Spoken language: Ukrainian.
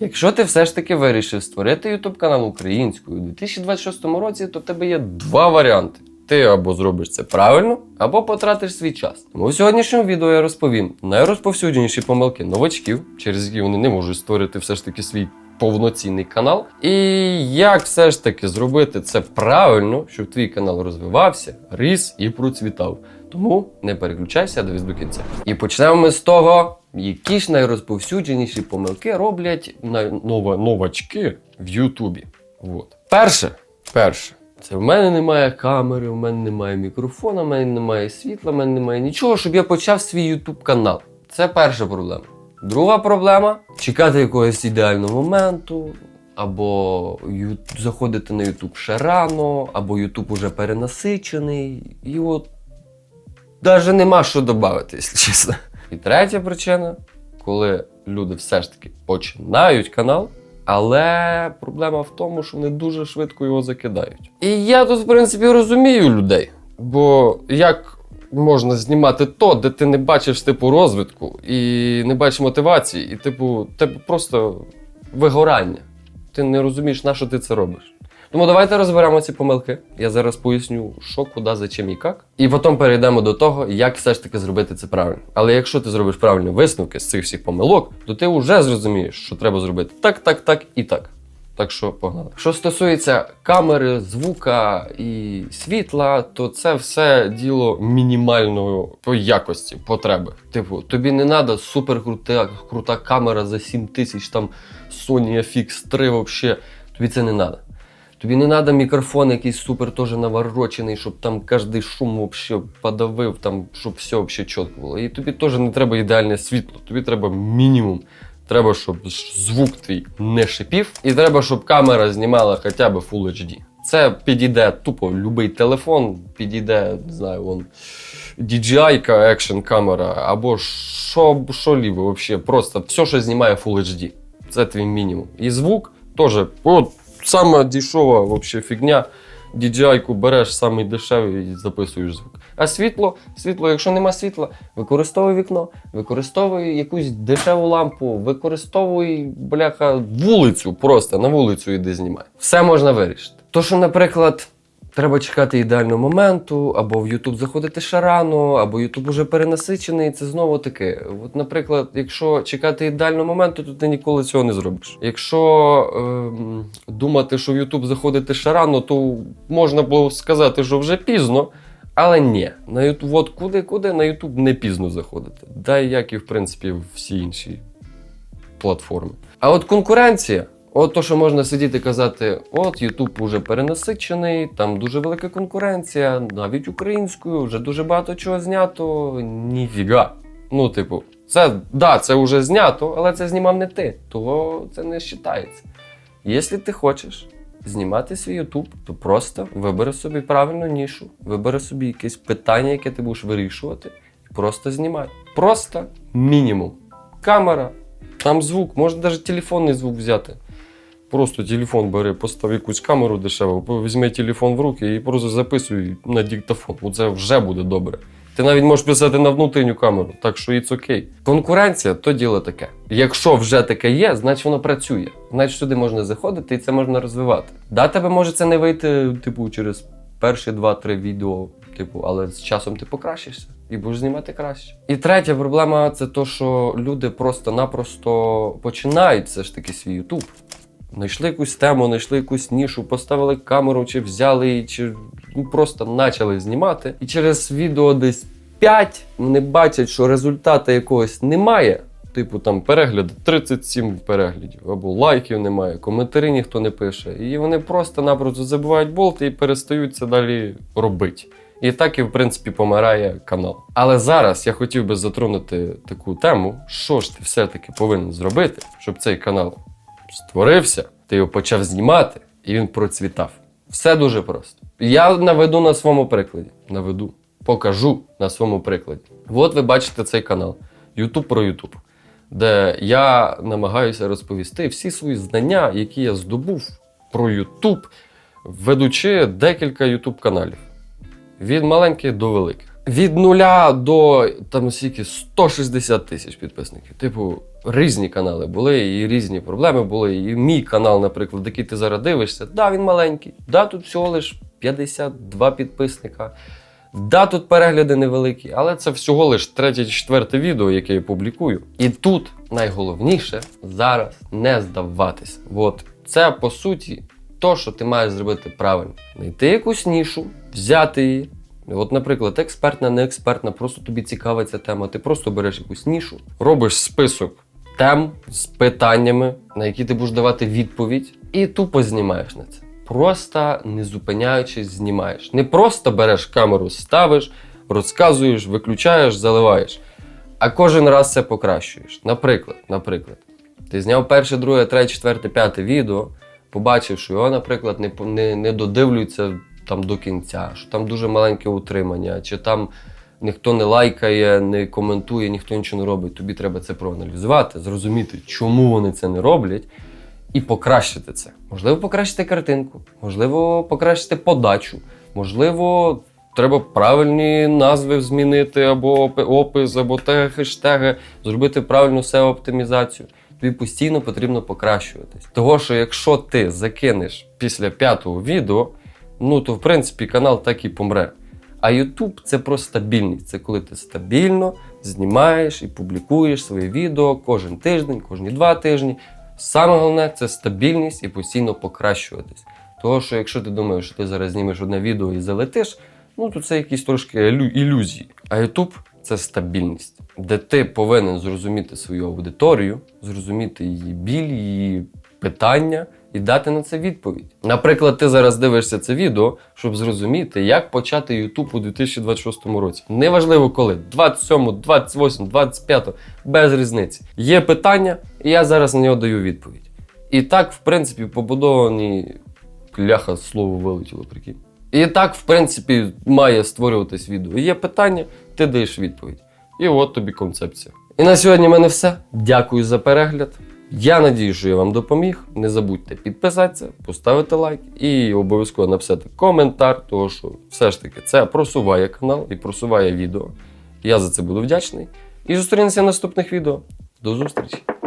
Якщо ти все ж таки вирішив створити YouTube канал українською у 2026 році, то в тебе є два варіанти. Ти або зробиш це правильно, або потратиш свій час. Тому в сьогоднішньому відео я розповім найрозповсюдженіші помилки новачків, через які вони не можуть створити все ж таки свій повноцінний канал. І як все ж таки зробити це правильно, щоб твій канал розвивався, ріс і процвітав. Тому не переключайся, дивись до кінця. І почнемо ми з того, які ж найрозповсюдженіші помилки роблять новачки в Ютубі. От. Перше, перше. Це в мене немає камери, в мене немає мікрофона, в мене немає світла, в мене немає нічого, щоб я почав свій YouTube канал. Це перша проблема. Друга проблема чекати якогось ідеального моменту, або заходити на YouTube ще рано, або YouTube уже перенасичений. І от навіть нема що додати, якщо чесно. І третя причина, коли люди все ж таки починають канал, але проблема в тому, що вони дуже швидко його закидають. І я тут, в принципі, розумію людей. Бо як можна знімати то, де ти не бачиш типу розвитку і не бачиш мотивації, і типу, тебе просто вигорання. Ти не розумієш, на що ти це робиш. Тому давайте розберемо ці помилки. Я зараз поясню, що, куди, за чим і як. І потім перейдемо до того, як все ж таки зробити це правильно. Але якщо ти зробиш правильні висновки з цих всіх помилок, то ти вже зрозумієш, що треба зробити так, так, так і так. Так що погнали. Що стосується камери, звука і світла, то це все діло мінімальної по якості потреби. Типу, тобі не треба супер крута, камера за 7 тисяч, там Sony FX3 вообще. Тобі це не треба. Тобі не треба мікрофон якийсь супер теж наворочений, щоб там кожний шум вообще подавив, там, щоб все вообще чітко було. І тобі теж не треба ідеальне світло, тобі треба мінімум. Треба, щоб звук твій не шипів, і треба, щоб камера знімала хоча б Full HD. Це підійде тупо будь-який телефон, підійде, не знаю, вон DJI екшн камера, або що, що ліве, вообще, просто все, що знімає Full HD. Це твій мінімум. І звук теж, от сама дійшова вообще фігня. DJI-ку береш самий дешевий і записуєш звук. А світло, світло, якщо нема світла, використовуй вікно, використовуй якусь дешеву лампу, використовуй, бляха, вулицю, просто на вулицю іди знімай. Все можна вирішити. То, що, наприклад, треба чекати ідеального моменту, або в YouTube заходити ще рано, або YouTube уже перенасичений, це знову таке. От, наприклад, якщо чекати ідеального моменту, то ти ніколи цього не зробиш. Якщо ем, думати, що в YouTube заходити ще рано, то можна було сказати, що вже пізно. Але ні, на YouTube, от куди-куди на YouTube не пізно заходити. Да як і в принципі всі інші платформи. А от конкуренція, от то, що можна сидіти і казати, от YouTube уже перенасичений, там дуже велика конкуренція, навіть українською, вже дуже багато чого знято. Ніфіга. Ну, типу, це да, це вже знято, але це знімав не ти, того це не вважається. Якщо ти хочеш знімати свій YouTube, то просто вибери собі правильну нішу, вибери собі якесь питання, яке ти будеш вирішувати, і просто знімай. Просто мінімум. Камера, там звук, можна навіть телефонний звук взяти. Просто телефон бери, постав якусь камеру дешеву, візьми телефон в руки і просто записуй на диктофон. Оце вже буде добре. Ти навіть можеш писати на внутрішню камеру, так що it's окей. Конкуренція то діло таке. Якщо вже таке є, значить воно працює. Значить сюди можна заходити і це можна розвивати. Да, тебе може це не вийти, типу, через перші два-три відео, типу, але з часом ти покращишся і будеш знімати краще. І третя проблема це то, що люди просто-напросто починають все ж таки свій YouTube. Знайшли якусь тему, знайшли якусь нішу, поставили камеру, чи взяли її, чи ну, просто почали знімати. І через відео десь 5 вони бачать, що результату якогось немає. Типу там перегляди 37 переглядів, або лайків немає, коментарі ніхто не пише. І вони просто-напросто забувають болти і перестають це далі робити. І так і в принципі помирає канал. Але зараз я хотів би затронути таку тему, що ж ти все-таки повинен зробити, щоб цей канал створився, ти його почав знімати, і він процвітав. Все дуже просто. Я наведу на своєму прикладі. Наведу, покажу на своєму прикладі. От ви бачите цей канал YouTube про YouTube, де я намагаюся розповісти всі свої знання, які я здобув про YouTube, ведучи декілька YouTube каналів. Від маленьких до великих. Від нуля до там скільки 160 тисяч підписників. Типу, різні канали були, і різні проблеми були. І мій канал, наприклад, який ти зараз дивишся, да, він маленький. Да, тут всього лиш 52 підписника. Да, тут перегляди невеликі, але це всього лиш третє чи четверте відео, яке я публікую. І тут найголовніше зараз не здаватися. От це по суті то, що ти маєш зробити правильно. Знайти якусь нішу, взяти її. От, наприклад, експертна, не експертна, просто тобі цікава ця тема. Ти просто береш якусь нішу, робиш список тем з питаннями, на які ти будеш давати відповідь, і тупо знімаєш на це. Просто не зупиняючись, знімаєш. Не просто береш камеру, ставиш, розказуєш, виключаєш, заливаєш. А кожен раз це покращуєш. Наприклад, наприклад, ти зняв перше, друге, третє, четверте, п'яте відео, побачив, що його, наприклад, не, не, не додивлюються там до кінця, що там дуже маленьке утримання, чи там ніхто не лайкає, не коментує, ніхто нічого не робить. Тобі треба це проаналізувати, зрозуміти, чому вони це не роблять, і покращити це. Можливо, покращити картинку, можливо, покращити подачу, можливо, треба правильні назви змінити, або опис, або теги, хештеги, зробити правильну SEO-оптимізацію. Тобі постійно потрібно покращуватись. Того, що якщо ти закинеш після п'ятого відео, ну то в принципі канал так і помре. А YouTube це про стабільність. Це коли ти стабільно знімаєш і публікуєш свої відео кожен тиждень, кожні два тижні. Саме головне це стабільність і постійно покращуватись. Того, що якщо ти думаєш, що ти зараз знімеш одне відео і залетиш, ну то це якісь трошки ілюзії. А YouTube це стабільність, де ти повинен зрозуміти свою аудиторію, зрозуміти її біль, її питання і дати на це відповідь. Наприклад, ти зараз дивишся це відео, щоб зрозуміти, як почати YouTube у 2026 році. Неважливо коли, 27, 28, 25, без різниці. Є питання, і я зараз на нього даю відповідь. І так, в принципі, побудовані кляха слово вилетіло, прикинь. І так, в принципі, має створюватись відео. Є питання, ти даєш відповідь. І от тобі концепція. І на сьогодні в мене все. Дякую за перегляд. Я надію, що я вам допоміг. Не забудьте підписатися, поставити лайк і обов'язково написати коментар, тому що все ж таки це просуває канал і просуває відео. Я за це буду вдячний. І зустрінемося в наступних відео. До зустрічі!